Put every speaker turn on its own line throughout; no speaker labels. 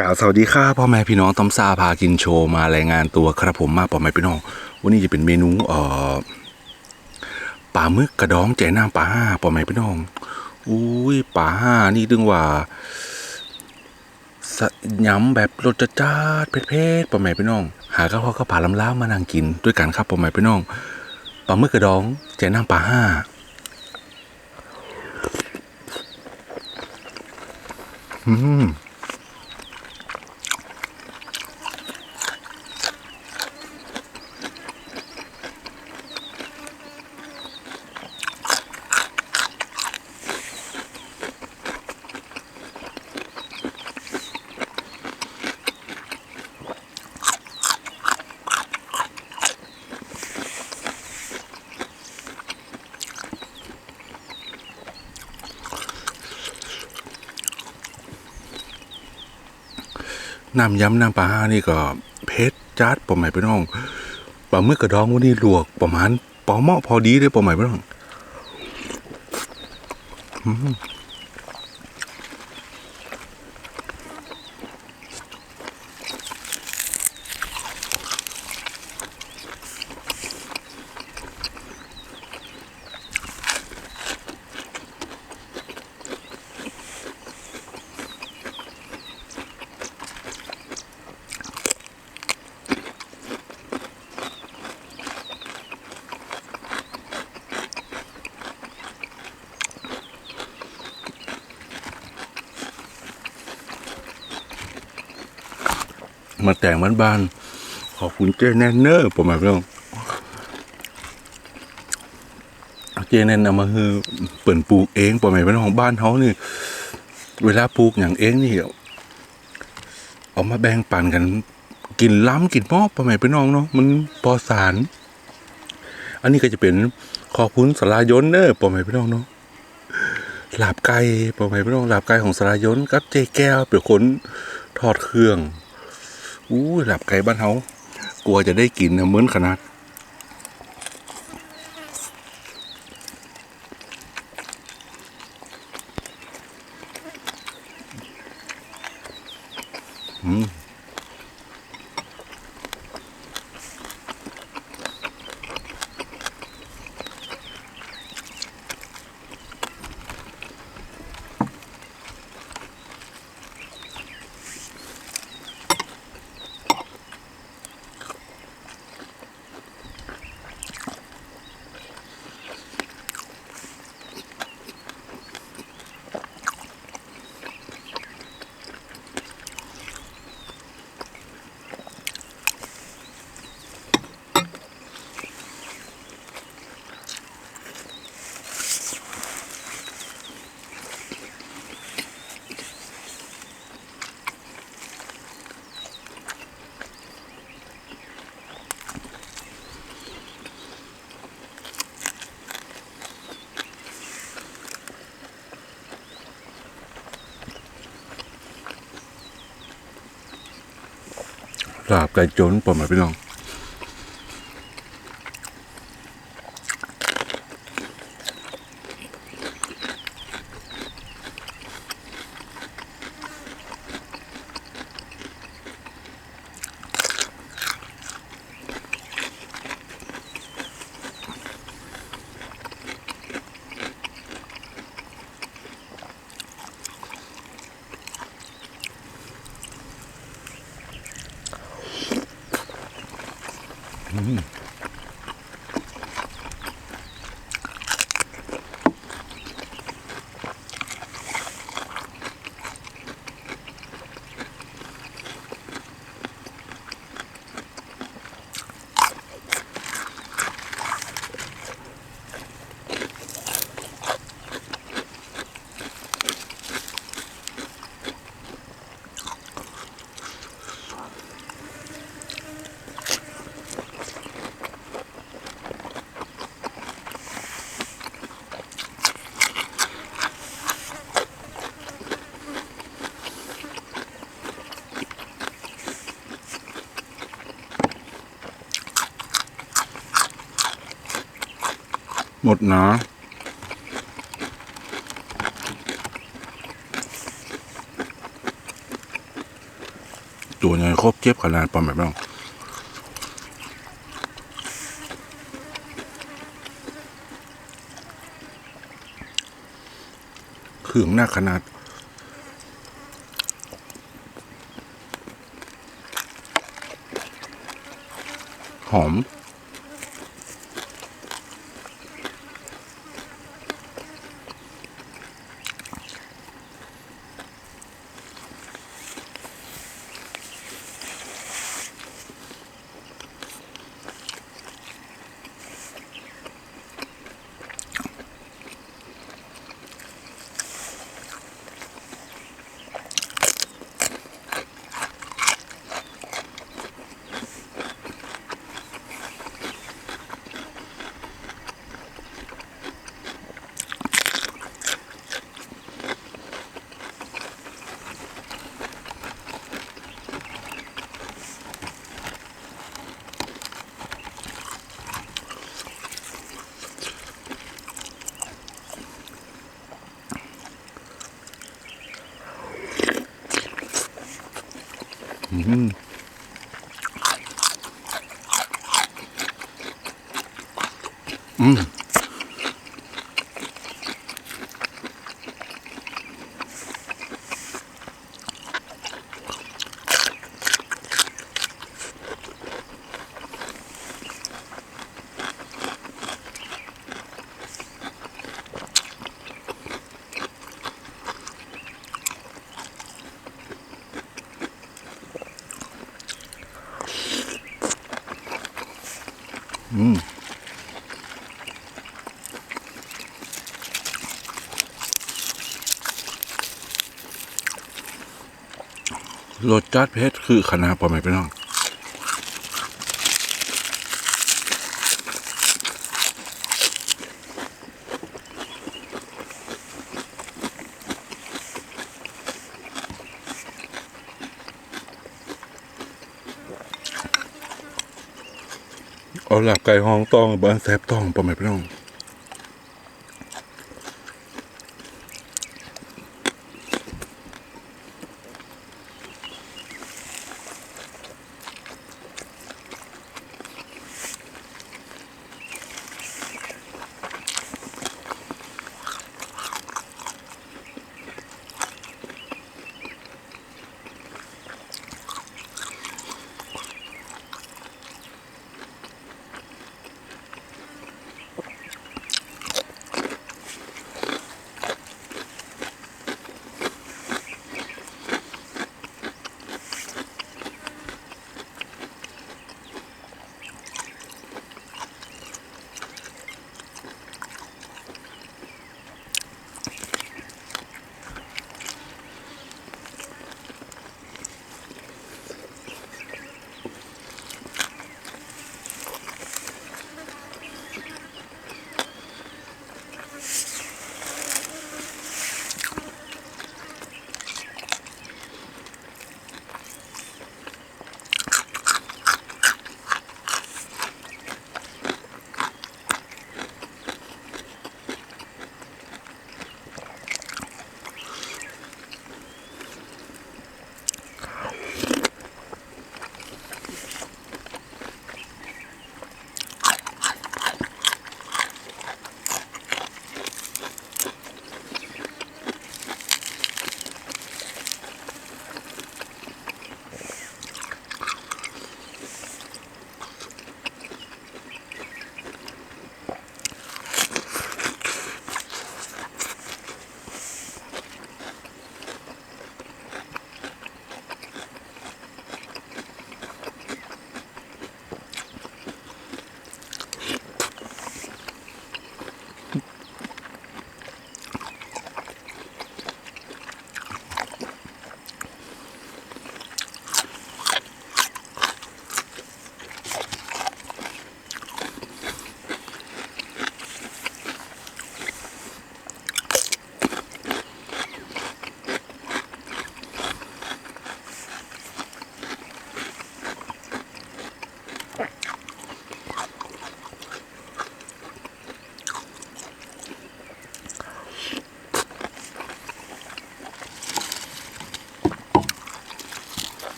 กล่าวสวัสดีค่ะพ่อแม่พี่น้องต้อมซาพากินโชว์มารายงานตัวครับผมมาพ่อแม่พี่น้อง วันนี้จะเป็นเมนูเอ่อปลาหมึกกระดองใจน้ำปลาห้าพ่อแม่พี่น้องอุ้ยปลาห้านี่ดึงว่าสะยำแบบรสจัดจ้านๆเผ็ดๆพ่อแม่พี่น้อง หากระเพาะข้าวผาลำล้ามานั่งกินด้วยกันครับพ่อแม่พี่น้องปลาหมึกกระดองใจน้ำปลาห้าอืม น้ำยำน้ำปลาห้านี่ก็เพ็ดจัดปอหม่พี่น้องปลาหมึกกระดองวันนี้ลวกประมาณปอเหมาะพอดีเลยปอหม่พี่น้อง แต่งบ้านบานๆขอบคุณเจแนนเนอร์ปอหมายพี่น้องเจแนนเอามาคือเปิ่นปลูกเองปอหมายพี่น้องบ้านเขานี่ เวลาปลูกอย่างเองนี่เอามาแบ่งปันกัน กินล้ำกินมอบปอหมายพี่น้องเนาะมันปลอสาร อันนี้ก็จะเป็นขอบคุณสลายนเนอร์ปอหมายพี่น้องเนาะหลาบไก่ปอหมายพี่น้องหลาบไก่ของสลายนกับเจแก้วเป็นคนทอดเครื่อง อู้หลับไก่บ้านเฮากลัวจะได้กินนะเหมือนขนาด อืม ลาบไก่จนปอมาพี่น้อง หมดนะตัวใหญ่ครบเจ็บขนาดปอมแบบนั้นเครื่องหน้าขนาด หอม รสจัดเผ็ดคือขนาดปอไหมพี่น้องเอาหลับไก่ห้องต้องบ้านแซบต้องปอไหมพี่น้อง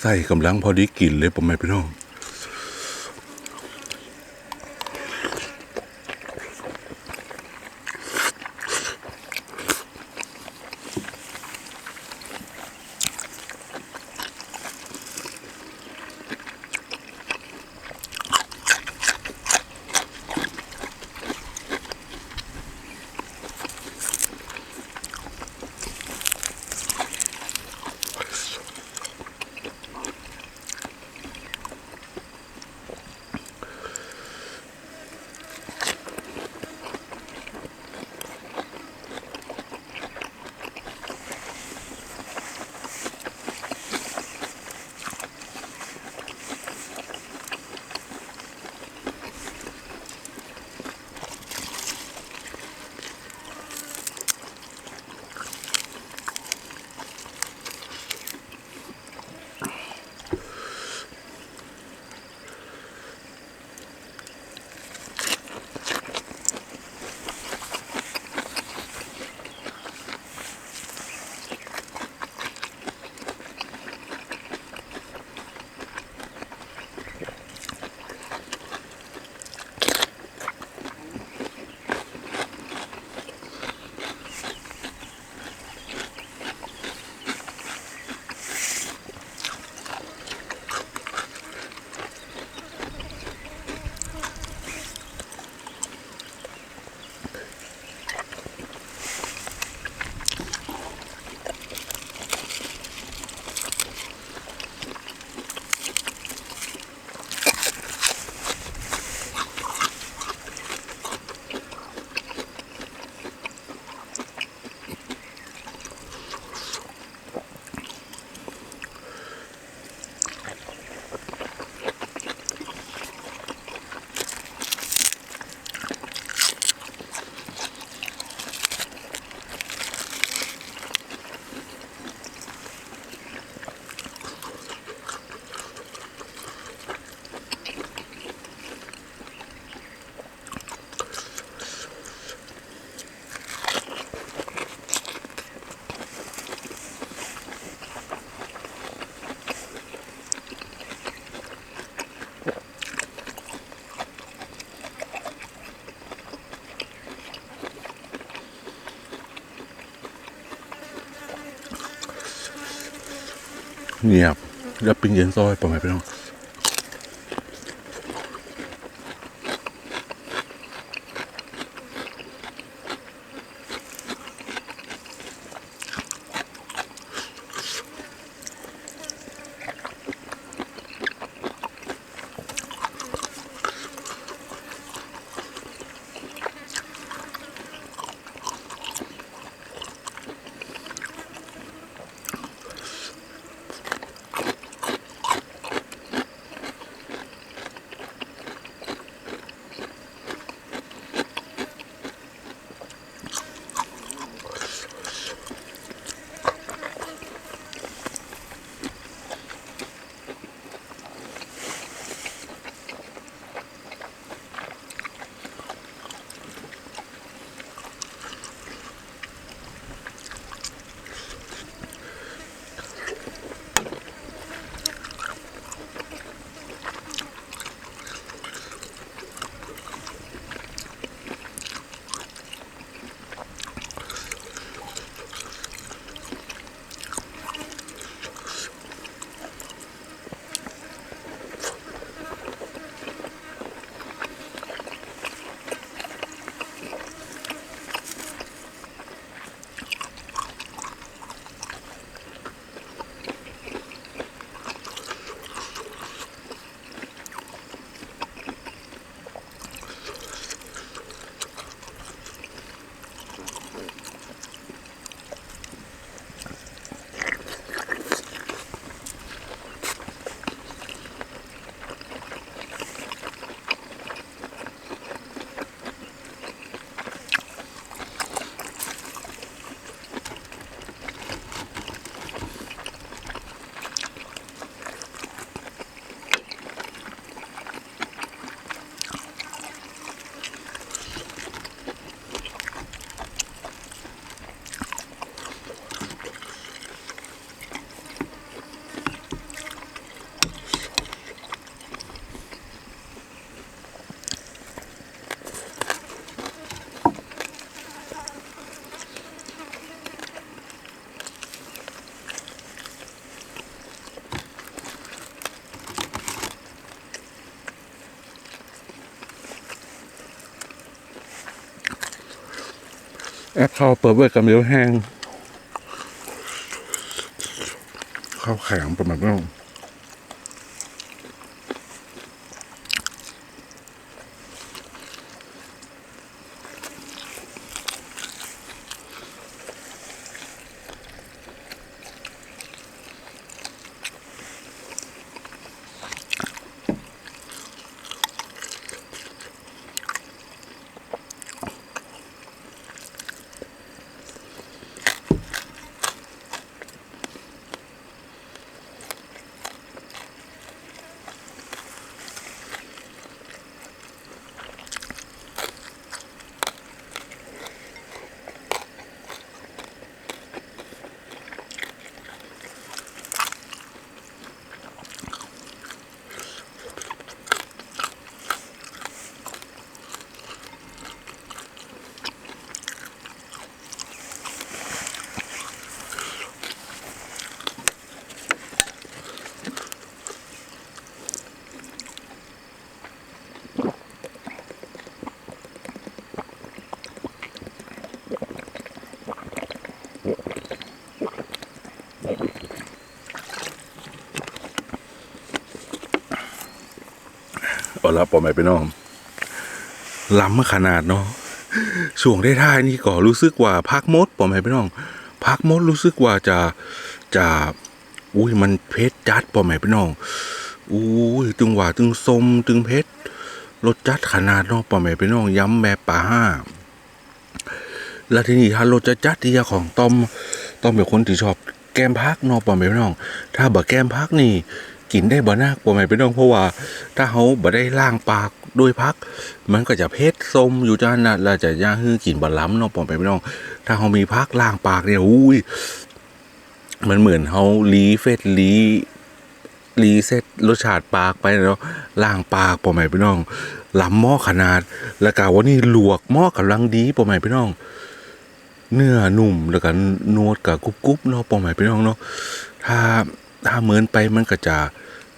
ใส่กำลังพอดีกินเลยผมไม่พี่น้อง เงียบแล้วปิ้งเย็นซอยประม่พี่น้อง เข้าเปิดไว้กับเดียวแห้ง ข้าวแข็งประมาณนั้น อาละปอแม่พี่น้องล้ำขนาดเนาะช่วงได้ท้ายนี่ก็รู้สึกว่าพักมดปอแม่พี่น้องพักมดรู้สึกว่าจะจะอุ้ยมันเพชรจัดปอแม่พี่น้องอุ้ยตึงหว่าตึงส้มตึงเพชรรสจัดขนาดเนาะปอแม่พี่น้องย้ำแบบป่าห้าแล้วทีนี้ถ้ารสจะจัดที่ของต้อมต้อมเป็นคนที่ชอบแกมพักเนาะปอแม่พี่น้อง ถ้าบ่แกมพักนี่ กินได้บ่นักปอแม่พี่น้องเพราะว่า ถ้าเขาบ่ได้ล้างปากด้วยพัก มันก็จะเผ็ดส้มอยู่จ้านะแล้วจะย่างฮื้อกินบ่ล้ำเนาะปอแม่พี่น้อง ถ้าเขามีพักล้างปากเนี่ยอุ้ยมันเหมือนเขาลีเฟสลีรีเซ็ตรสชาติปากไปเนาะล้างปากปอแม่พี่น้องล้ำหม้อขนาด แล้วก็วันนี้ลวกหม้อกำลังดีปอแม่พี่น้อง เนื้อนุ่มแล้วก็นวดกับกรุบกรุบเนาะปอมหมายพี่น้องเนาะถ้า ถ้าเหมือนไปมันก็จะ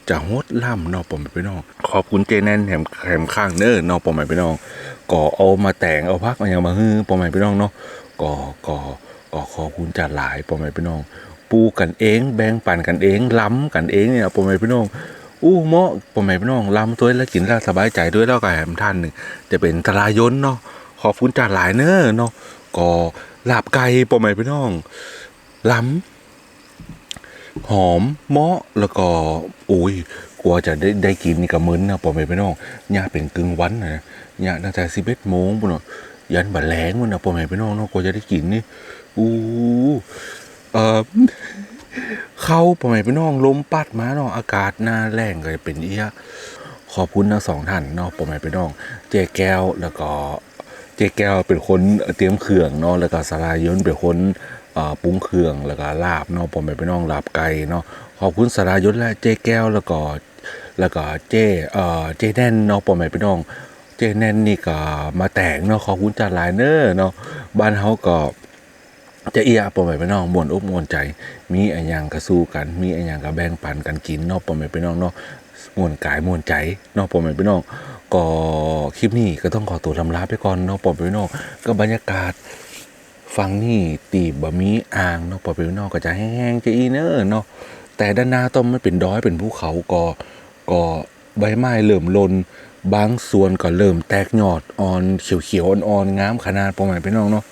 จะโฮดล่ำนาะปอมหมายพี่น้อง ขอบคุณเจแนนแถมแถมข้างเน้อนาะปอมหมายพี่น้องก็เอามาแต่งเอาพักเอาอย่างมาฮื้อปอมหมายพี่น้องเนาะก็ก็ก็ขอบคุณจัดหลายปอมหมายพี่น้อง ปูกันเองแบ่งปันกันเองล้ำกันเองเนี่ยปอมหมายพี่น้องอู้เมาะปอมหมายพี่น้องล้ำตัวแล้วกินแล้วสบายใจด้วยแล้วก็แถมท่านหนึ่งจะเป็นตรายนเนาะขอบคุณจัดหลายเน้อเนาะก็ลาบไก่ปอมพี่น้องล้ำ หอมเมาะแล้วก็อุ้ยกลัวจะได้ได้กินนี่ก็มึนนะปอไหมพี่น้องย่าเป็นกึ่งวันนะย่าตั้งแต่สิบเอ็ดโมงปุ่นยันบัดแรงมันนะปอไหมพี่น้องเนาะกลัวจะได้กินนี่อู้เออเข้าปอไหมพี่น้องลมปัดมาเนาะอากาศหน้าแรงก็จะเป็นเอี้ยขอบคุณทั้งสองท่านเนาะปอไหมพี่น้อง เจ๊แก้วแล้วก็เจ๊แก้วเป็นคนเตรียมเครื่องเนาะแล้วก็สลายยนเป็นคน ปรุงเครื่องแล้วก็ลาบเนาะผมเป็นน้องลาบไก่เนาะขอบคุณสลายยนต์และเจ๊แก้วแล้วก็แล้วก็เจ๊เอ่อเจ๊แน่นเนาะผมเป็นน้อง เจ๊แน่นนี่ก็มาแต่งเนาะขอบคุณจัดหลายเนอเนาะบ้านเฮาก็จะเอียปอมไปน้องม่วนอกมวนใจ มีอันยังก็สู้กัน มีอันยังก็แบ่งปันกันกินเนาะปอมไปน้องเนาะมวนกายมวนใจเนาะปอมไปน้องก็คลิปนี้ก็ต้องขอตัวลำลาไปก่อนเนาะปอมไปน้องก็บรรยากาศ ฟังนี่ตีบบะมีอ่างเนาะปอมไปนองก็จะแห้งๆจะอีเนอร์เนาะแต่ด้านหน้าต้อมมันเป็นดอยเป็นภูเขาก็ก็ใบไม้เริ่มลน บางส่วนก็เริ่มแตกยอดอ่อนเขียวๆอ่อนๆงามขนาดปอมไปน้องเนาะ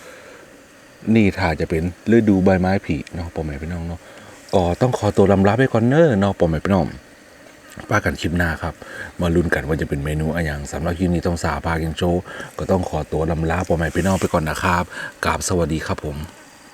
นี่ถ้าจะเป็นฤดูใบไม้ผลิเนาะปอมแม่พี่น้องเนาะก็ต้องขอตัวลำลาไปก่อนเนอร์เนาะปอมแม่พี่น้อง ป้ากันคลิปหน้าครับ มาลุ้นกันว่าจะเป็นเมนูอะไรอย่างสำหรับคลิปนี้ต้องสาพากินโชก็ต้องขอตัวลำลาปอมแม่พี่น้องไปก่อนนะครับกราบสวัสดีครับผม